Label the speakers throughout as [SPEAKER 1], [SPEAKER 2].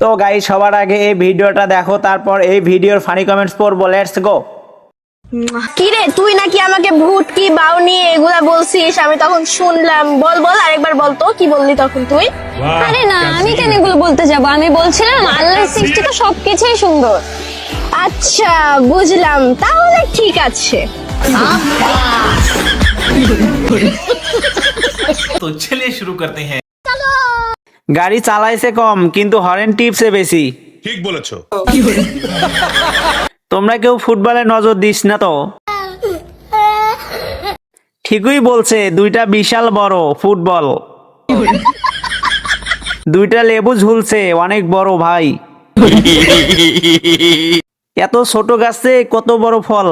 [SPEAKER 1] তো গাই সবার আগে এই ভিডিওটা দেখো তারপর এই ভিডিওর ফানি কমেন্টস পড়বো লেটস গো
[SPEAKER 2] কি রে তুই নাকি আমাকে ভুটকি বাউনি এগুলা বলছিস আমি তখন শুনলাম বল বল আরেকবার বল তো কি বললি তখন তুই
[SPEAKER 3] আরে না আমি কেন এগুলো বলতে যাব আমি বলছিলাম আল্লাহর সৃষ্টি তো সবকিছুই সুন্দর
[SPEAKER 2] আচ্ছা বুঝলাম তাহলে ঠিক আছে
[SPEAKER 4] तो चलिए शुरू करते हैं
[SPEAKER 1] গাড়ি চালাইছে কম কিন্তু হরেন টিপসে বেশি।
[SPEAKER 5] ঠিক বলেছ।
[SPEAKER 1] তোমরা কেউ ফুটবলে নজর দিস না তো? ঠিকই বলছে দুইটা বিশাল বড় ফুটবল। দুইটা লেবু ঝুলছে অনেক বড় ভাই। এত ছোট গাছে কত বড় ফল।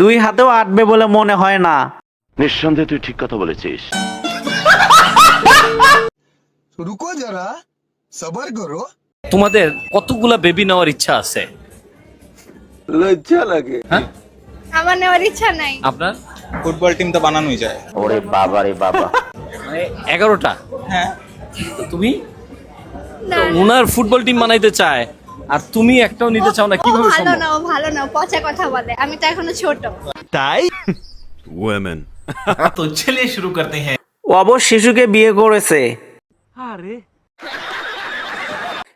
[SPEAKER 1] দুই হাতেও আটবে বলে মনে হয় না।
[SPEAKER 6] নিঃসন্দেহে তুই ঠিক কথা বলেছিস।
[SPEAKER 7] রুকো যারা সবার করো।
[SPEAKER 8] তোমাদের কতগুলা বেবি নেওয়ার ইচ্ছা আছে? লজ্জা লাগে। হ্যাঁ?
[SPEAKER 2] আমার নেওয়ার ইচ্ছা নাই।
[SPEAKER 8] আপনার?
[SPEAKER 9] ফুটবল টিম তো বানানোই যায়।
[SPEAKER 6] ওরে বাবা রে বাবা।
[SPEAKER 8] মানে এগারোটা?
[SPEAKER 9] হ্যাঁ।
[SPEAKER 8] তুমি? না ওনার ফুটবল টিম বানাইতে চায় আর তুমি একটাও নিতে চাও না কীভাবে
[SPEAKER 2] ভালো না ভালো না পচা কথা বলে। আমি তো এখনও ছোট।
[SPEAKER 4] তাই? ওমেন তো ছেলে শুরু
[SPEAKER 1] করতে হ্যাঁ। ও অবশ্য শিশুকে বিয়ে করেছে।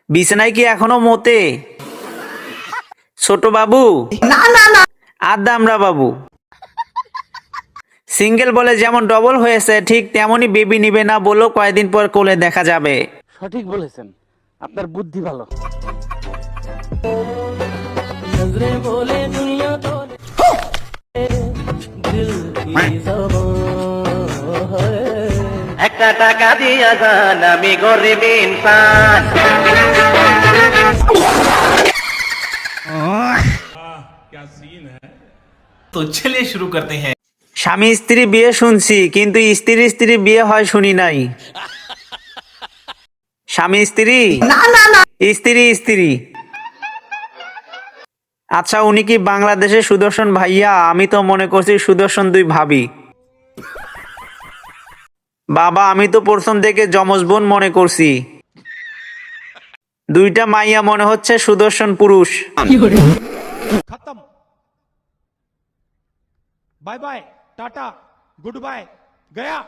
[SPEAKER 1] বিছানায় কি এখনও মতে? ছোট বাবু? আর দামরা বাবু? সিঙ্গেল বলে যেমন ডবল হয়েছে ঠিক তেমনই বেবি নিবে না বলেও কয়েকদিন পর কোলে দেখা যাবে।
[SPEAKER 6] সঠিক বলেছেন। আপনার বুদ্ধি ভালো।
[SPEAKER 1] একটা টাকা দিয়া যান আমি গরিব ইনসান।
[SPEAKER 4] তো চলে শুরু করতে হ্যাঁ।
[SPEAKER 1] স্বামী স্ত্রী বিয়ে শুনছি কিন্তু স্ত্রী স্ত্রী বিয়ে হয় শুনি নাই। স্বামী স্ত্রী? স্ত্রী স্ত্রী। আচ্ছা উনি কি বাংলাদেশের সুদর্শন ভাইয়া? আমি তো মনে করছি সুদর্শন দুই ভাবি। বাবা আমি তো প্রথম থেকে যমজ বোন মনে করছি। দুইটা মাইয়া মনে হচ্ছে সুদর্শন পুরুষ।
[SPEAKER 10] Bye bye tata goodbye Gaya.